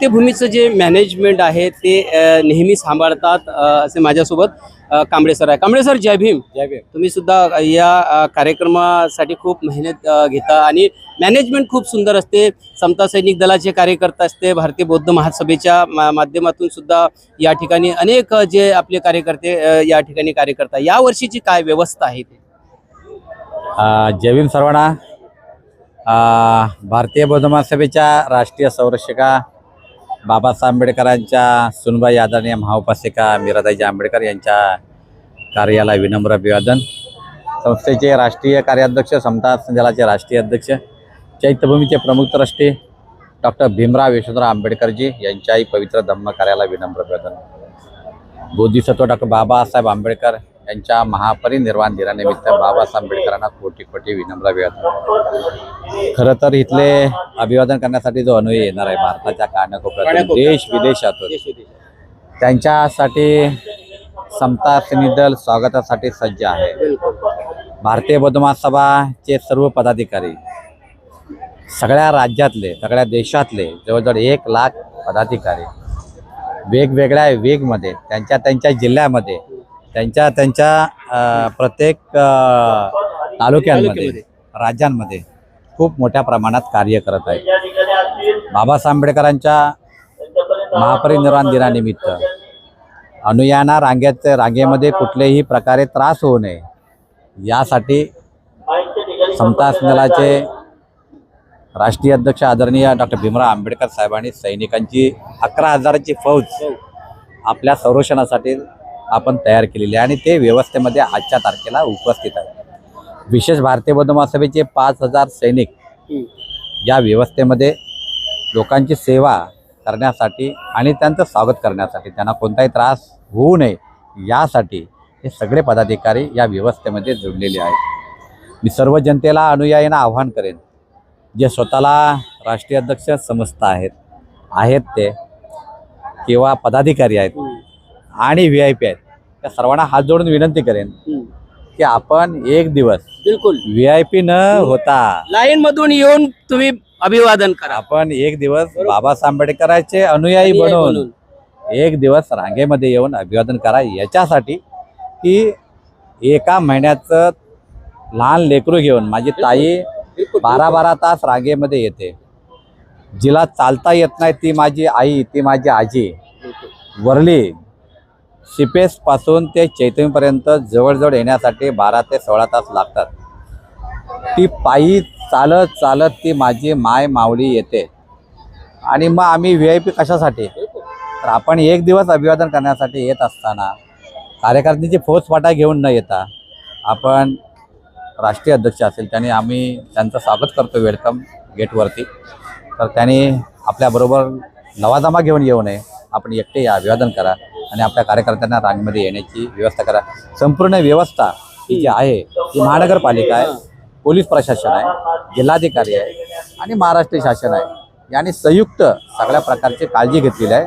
चैत्यभूमीचं जे मॅनेजमेंट आहे ते नेहमी सांभाळतात असे माझ्यासोबत कांबळे सर आहे. कांबळे सर जय भीम. जय भीम. तुम्ही सुद्धा या कार्यक्रमासाठी खूप मेहनत घेता आणि मॅनेजमेंट खूप सुंदर असते. समता सैनिक दलाचे कार्यकर्ता असते भारतीय बौद्ध महासभेच्या मा- माध्यमातून सुद्धा या ठिकाणी अनेक जे आपले कार्यकर्ते या ठिकाणी कार्य करतात. या वर्षीची काय व्यवस्था आहे ते? जय भीम सर्वांना. भारतीय बौद्ध महासभेच्या राष्ट्रीय संरक्षका बाबासाहेब आंबेडकरांच्या सुनबाई आदरणीय महाउपासिका मीराताईजी आंबेडकर यांच्या कार्याला विनम्र अभिवादन. संस्थेचे राष्ट्रीय कार्याध्यक्ष समता संजलाचे राष्ट्रीय अध्यक्ष चैत्यभूमीचे प्रमुख ट्रस्टी डॉक्टर भीमराव यशवंतराव आंबेडकरजी यांच्याही पवित्र धम्म कार्याला विनम्र अभिवादन. बोधिसत्व डॉक्टर बाबासाहेब आंबेडकर यांच्या महापरिनिर्वाण दिनानिमित्त बाबासाहेब आंबेडकरांना कोटी कोटी विनम्र अभिवादन. खरं तर इथले अभिवादन करण्यासाठी जो अनुयायी येणार आहे भारताच्या कानाकोपऱ्यातून कानाकोपऱ्यात. देश विदेशातून त्यांच्यासाठी समता सैनिक दल स्वागतासाठी सज्ज आहे. भारतीय बौद्ध महासभाचे सर्व पदाधिकारी सगळ्या राज्यातले सगळ्या देशातले जवळजवळ एक लाख पदाधिकारी वेगवेगळ्या वेगमध्ये त्यांच्या त्यांच्या जिल्ह्यामध्ये त्यांच्या त्यांच्या प्रत्येक तालुक्यांमध्ये. राज्यांमध्ये खूप मोठ्या प्रमाणात कार्य करत आहे बाबासाहेब आंबेडकरांच्या महापरिनिर्वाण दिनानिमित्त अनुयायांना रांगेत रांगेमध्ये कुठल्याही प्रकारे त्रास होऊ नये यासाठी समता दलाचे राष्ट्रीय अध्यक्ष आदरणीय डॉक्टर भीमराव आंबेडकर साहेबांनी सैनिकांची अकरा हजाराची फौज आपल्या संरक्षणासाठी आपण तयार केलेली आहे आणि ते व्यवस्थेमध्ये आजच्या तारखेला उपस्थित आहे विशेष भारतीय बौद्ध महासभेचे पाच हजार सैनिक या व्यवस्थेमध्ये लोकांची सेवा करण्यासाठी आणि त्यांचं स्वागत करण्यासाठी त्यांना कोणताही त्रास होऊ नये यासाठी हे सगळे पदाधिकारी या व्यवस्थेमध्ये जोडलेले आहेत. मी सर्व जनतेला अनुयायींना आव्हान करेन जे स्वतःला राष्ट्रीय अध्यक्ष समजत आहेत आहेत ते किंवा पदाधिकारी आहेत आणि व्ही आय पी आहेत. त्या सर्वांना हात जोडून विनंती करेन की आपण एक दिवस बिलकुल. व्ही आय पी न होता लाईन मधून येऊन तुम्ही अभिवादन करा. आपण एक दिवस बाबासाहेब आंबेडकरांचे अनुयायी बनून एक दिवस रांगेमध्ये येऊन अभिवादन करा. याच्यासाठी की एका महिन्याचं लहान लेकरू घेऊन माझी ताई. बारा बारा तास रांगेमध्ये येते. जिला चालता येत नाही ती माझी आई ती माझी आजी. वरली सिपेसपासून ते चैतन्यपर्यंत जवळजवळ येण्यासाठी बारा ते सोळा तास लागतात. ती पायी चालत चालत ती माझी माय माऊली येते. आणि मग आम्ही व्ही आय पी कशासाठी? तर आपण एक दिवस अभिवादन करण्यासाठी येत असताना कार्यकर्त्यांची फौजफाटा घेऊन न येता आपण राष्ट्रीय अध्यक्ष असेल त्याने आम्ही त्यांचं स्वागत करतो वेलकम गेटवरती. तर त्यांनी आपल्याबरोबर नवाजामा घेऊन येऊ नये. आपण एकटे या अभिवादन करा. आणि आपल्या कार्यकर्त्यांना रांगमध्ये येण्याची व्यवस्था करा. संपूर्ण व्यवस्था ही जी आहे ती महानगरपालिका आहे पोलीस प्रशासन आहे जिल्हाधिकारी आहे आणि महाराष्ट्र शासन आहे. यांनी संयुक्त सगळ्या प्रकारची काळजी घेतलेली आहे.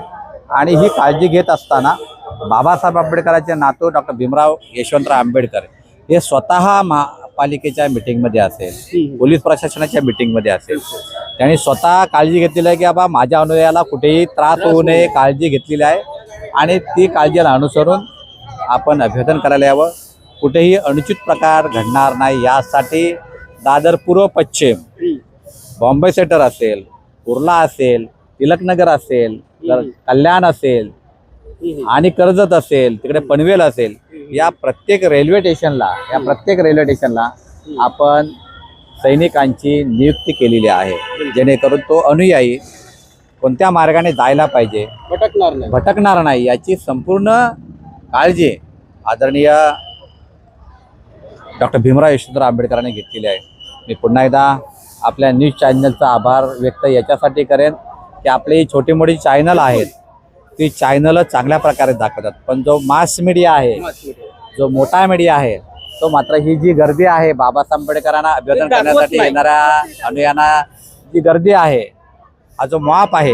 आणि ही काळजी घेत असताना बाबासाहेब आंबेडकरांचे नातू डॉक्टर भीमराव यशवंतराव आंबेडकर हे स्वतः महापालिकेच्या मिटिंगमध्ये असेल पोलीस प्रशासनाच्या मिटिंगमध्ये असेल. त्यांनी स्वतः काळजी घेतलेली आहे की बाबा माझ्या अनुयायाला कुठेही त्रास होऊ नये काळजी घेतलेली आहे. आणि ती काळजीला अनुसरून आपण अभ्यर्थन करायला यावं. कुठेही अनुचित प्रकार घडणार नाही. यासाठी दादर पूर्व पश्चिम बॉम्बे सेंटर असेल कुर्ला असेल तिलकनगर असेल कल्याण असेल आणि कर्जत असेल तिकडे पनवेल असेल या प्रत्येक रेल्वे स्टेशनला या प्रत्येक रेल्वे स्टेशनला आपण सैनिकांची नियुक्ती केलेली आहे. जेणेकरून तो अनुयायी कोणत्या मार्गाने जायला पाहिजे? भटकणार नाही. भटकणार नाही याची संपूर्ण काळजी आदरणीय डॉक्टर भीमराव यशवंतराव आंबेडकरांनी घेतलेली आहे. मी पुन्हा एकदा आपल्या न्यूज चॅनलचा आभार व्यक्त याच्यासाठी करेन की आपली छोटी मोठी चॅनल आहेत ती चॅनल चांगल्या प्रकारे दाखवतात. पण जो मास मीडिया आहे जो मोठा मीडिया आहे तो मात्र ही जी गर्दी आहे बाबासाहेब आंबेडकरांना अभिवादन करण्यासाठी. येणाऱ्या अनुयांना जी गर्दी आहे हा जो माप आहे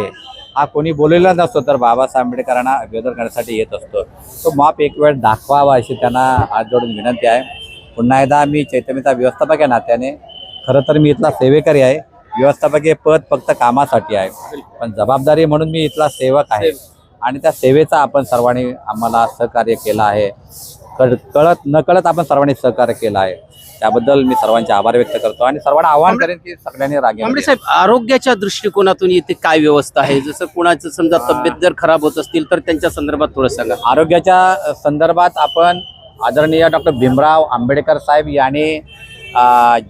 हा कोणी बोललेला नसतो तर बाबासाहेब आंबेडकरांना अभिवादन करण्यासाठी येत असतो. तो माप एक वेळ दाखवावा अशी त्यांना हात जोडून विनंती आहे. पुन्हा एकदा मी चैतन्यचा व्यवस्थापक या नात्याने. खरं तर मी इथला सेवेकरी आहे. व्यवस्थापकीय पद फक्त कामासाठी आहे. पण जबाबदारी म्हणून मी इथला सेवक आहे. आणि त्या सेवेचा आपण सर्वांनी आम्हाला सहकार्य केलं आहे. कळ कळत न कळत आपण सर्वांनी सहकार्य केलं आहे. त्याबद्दल मी सर्वांचे आभार व्यक्त करतो आणि सर्वांना आवाहन करेन की सगळ्यांनी कांबळे रागे साहेब आरोग्याच्या दृष्टिकोनातून इथे काय व्यवस्था आहे? जसं कोणाचं समजा तब्येत जर खराब होत असतील तर त्यांच्या संदर्भात थोडं सांगा. आरोग्याच्या संदर्भात आपण आदरणीय डॉक्टर भीमराव आंबेडकर साहेब यांनी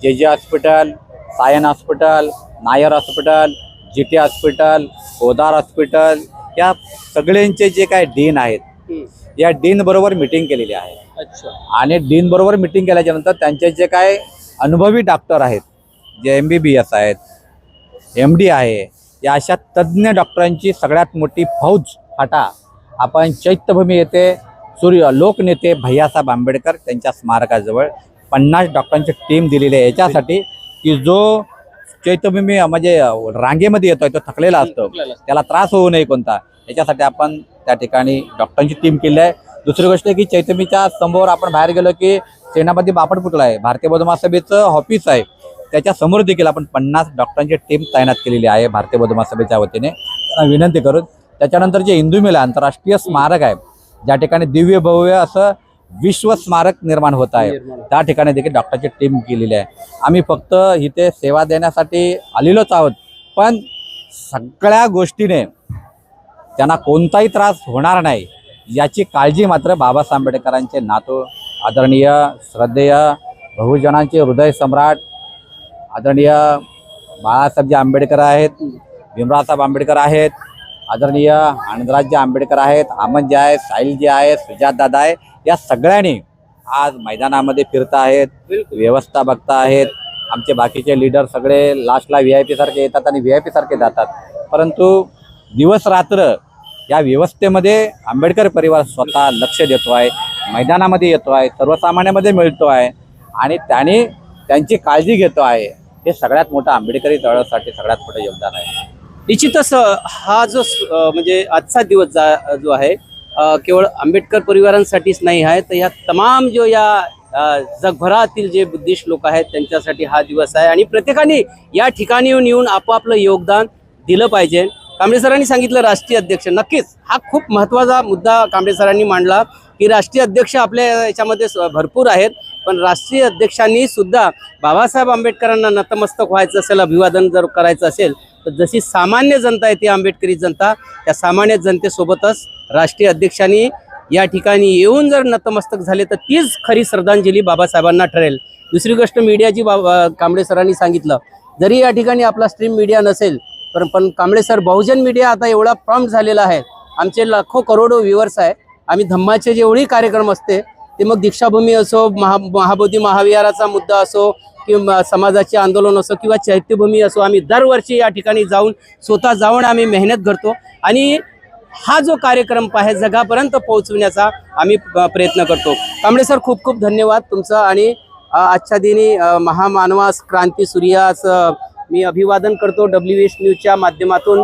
J J hospital Sion hospital Nair hospital G T hospital Podar hospital या सगळ्यांचे जे काय डीन आहेत या डीन बरोबर मिटिंग केलेली आहे. आणि डीन बरोबर मिटिंग केल्याच्यानंतर त्यांचे जे काय अनुभवी डॉक्टर आहेत जे एम बी बी एस आहेत एम डी आहे या अशा तज्ज्ञ डॉक्टरांची सगळ्यात मोठी फौज फाटा आपण चैत्यभूमी येथे सूर्य लोकनेते भैयासाहेब आंबेडकर त्यांच्या स्मारकाजवळ पन्नास डॉक्टरांची टीम दिलेली आहे. याच्यासाठी की जो चैत्यभूमी म्हणजे रांगेमध्ये येतोय तो थकलेला असतो. त्याला त्रास होऊ नये कोणता. याच्यासाठी आपण त्या ठिकाणी डॉक्टरांची टीम केली आहे. दुसरी गोष्ट की चैतमीच्या समोर आपण बाहेर गेलो की सेनापती बापट पुतळा आहे? भारतीय बौद्ध महासभेचं ऑफिस आहे. त्याच्यासमोर देखील आपण पन्नास डॉक्टरांची टीम तैनात केलेली आहे भारतीय बौद्ध महासभेच्या वतीने. त्यांना विनंती करून त्याच्यानंतर जे हिंदू मेला आंतरराष्ट्रीय स्मारक आहे ज्या ठिकाणी दिव्य भव्य असं विश्व स्मारक निर्माण होत आहे त्या ठिकाणी देखील डॉक्टरची टीम केलेली आहे. आम्ही फक्त इथे सेवा देण्यासाठी आलेलोच आहोत पण सगळ्या गोष्टीने त्यांना कोणताही त्रास होणार नाही. याची काळजी मात्र बाबासाहेब आंबेडकरांचे नातू आदरणीय श्रद्धेय बहुजनांचे हृदय सम्राट आदरणीय बाळासाहेबजी आंबेडकर आहेत भीमरावसाहेब आंबेडकर आहेत आदरणीय आनंदराजजी आंबेडकर आहेत अमन जे आहे साहिल जे आहे सुजात दादा आहे या सगळ्यांनी आज मैदानामध्ये फिरत आहेत व्यवस्था बघता आहेत. आमचे बाकीचे लीडर सगळे लास्टला व्ही आय पी सारखे येतात आणि व्ही आय पी सारखे जातात. परंतु दिवस रात्र या व्यवस्थेमध्ये आंबेडकर परिवार स्वतः लक्ष देतो आहे मैदानामध्ये येतो आहे सर्वसामान्यामध्ये मिळतो आहे आणि त्याने त्यांची काळजी घेतो आहे. हे सगळ्यात मोठं आंबेडकरी चळवळीसाठी सगळ्यात मोठं योगदान आहे. निश्चितच हा जो म्हणजे आजचा दिवस जा- जो आहे केवळ आंबेडकर परिवारांसाठीच नाही आहे तर या तमाम जो या जगभरातील जे बुद्धिस्ट लोक आहेत त्यांच्यासाठी हा दिवस आहे आणि प्रत्येकाने या ठिकाणी येऊन येऊन आपापलं योगदान दिलं पाहिजे. कांबळे सरांनी सांगितलं राष्ट्रीय अध्यक्ष. नक्कीच हा खूप महत्त्वाचा मुद्दा कांबळे सरांनी मांडला की राष्ट्रीय अध्यक्ष आपल्या याच्यामध्ये भरपूर आहेत पण राष्ट्रीय अध्यक्षांनी सुद्धा बाबासाहेब आंबेडकरांना नतमस्तक व्हायचं असेल अभिवादन जर करायचं असेल तर जशी सामान्य जनता आहे ती आंबेडकरी जनता त्या सामान्य जनतेसोबतच राष्ट्रीय अध्यक्षांनी या ठिकाणी येऊन जर नतमस्तक झाले तर तीच खरी श्रद्धांजली बाबासाहेबांना ठरेल. दुसरी गोष्ट मीडियाची बाबा कांबळे सरांनी सांगितलं जरी या ठिकाणी आपला स्ट्रीम मीडिया नसेल पण पण कांबळे सर बहुजन मीडिया आता एवढा प्रॉम्प्ट झालेला आहे. आमचे लाखो करोडो व्ह्युअर्स आहे. आम्ही धम्माचे जेवढी कार्यक्रम असते ते मग दीक्षाभूमी असो महा महाबोधी महाविहाराचा मुद्दा असो किंवा समाजाचे आंदोलन असो किंवा चैत्यभूमी असो आम्ही दरवर्षी या ठिकाणी जाऊन स्वतः जाऊन आम्ही मेहनत करतो. आणि हा जो कार्यक्रम आहे जगापर्यंत पोहोचविण्याचा आम्ही प्रयत्न करतो. कांबळे सर खूप खूप धन्यवाद तुमचं. आणि आजच्या दिनी महामानवास क्रांती सूर्यास मी अभिवादन करतो डब्ल्यू एस न्यूजच्या माध्यमातून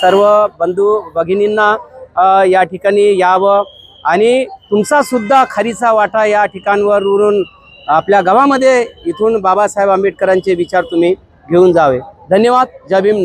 सर्व बंधू भगिनींना या ठिकाणी यावं. आणि तुमचासुद्धा खारीचा खरीचा वाटा या ठिकाणवरून आपल्या गावामध्ये इथून बाबासाहेब आंबेडकरांचे विचार तुम्ही घेऊन जावे. धन्यवाद. जय भीम.